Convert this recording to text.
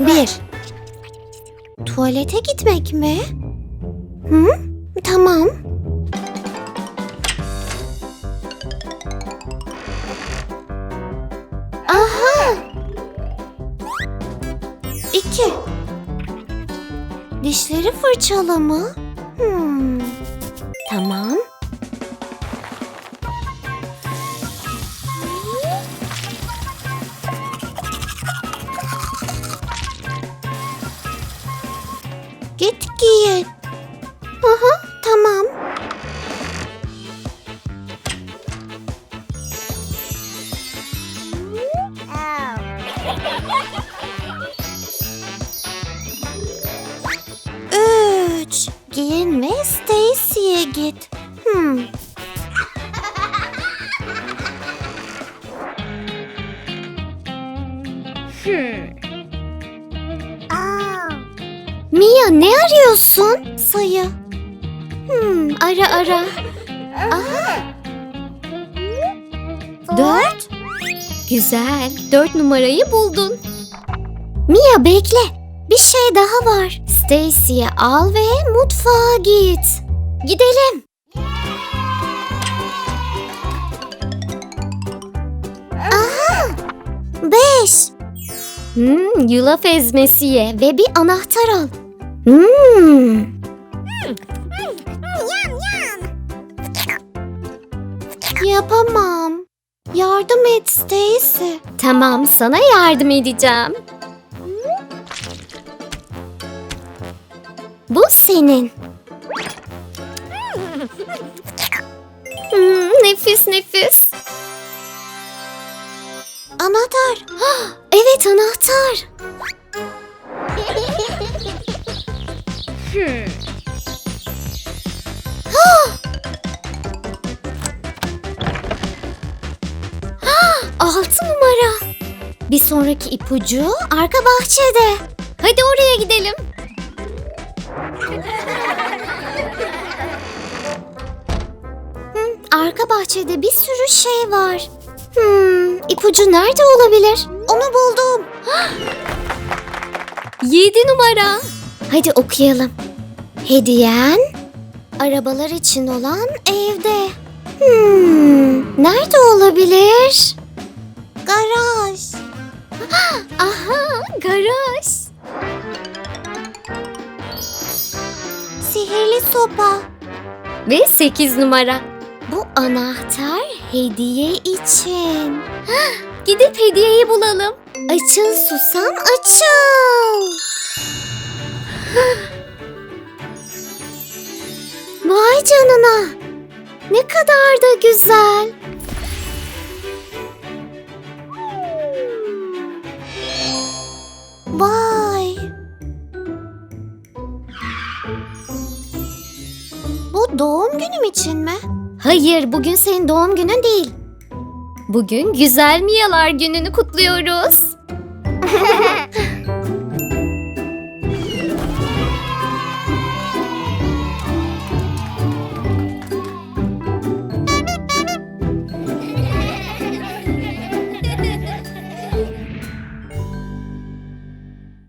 Bir. Tuvalete gitmek mi? Hı? Tamam. Aha. İki. Dişleri fırçalama. Hmm. Git giyin. Aha, tamam. Üç. Giyin ve Stacy'ye git. Hmm. Mia ne arıyorsun? Sayı. Hmm, ara ara. Aha. Dört. Güzel. Dört numarayı buldun. Mia bekle. Bir şey daha var. Stacy'yi al ve mutfağa git. Gidelim. Aha. Beş. Hmm, yulaf ezmesi ve bir anahtar al. Hmm. Yapamam. Yardım et Stacy. Tamam, sana yardım edeceğim. Bu senin. Hmm, nefis nefis. Anahtar. Evet anahtar. Hah, Altı numara. Bir sonraki ipucu arka bahçede. Hadi oraya gidelim. Hı, arka bahçede bir sürü şey var. Hmm, ipucu nerede olabilir? Onu buldum. Yedi numara. Hadi okuyalım. Hediyen arabalar için olan evde. Hmm, nerede olabilir? Garaj. Aha, garaj. Sihirli sopa. Ve 8 numara. Bu anahtar hediye için. Gidip hediyeyi bulalım. Açıl susam açıl. Ne kadar da güzel. Vay. Bu doğum günüm için mi? Hayır, bugün senin doğum günün değil. Bugün Güzel Miyalar gününü kutluyoruz.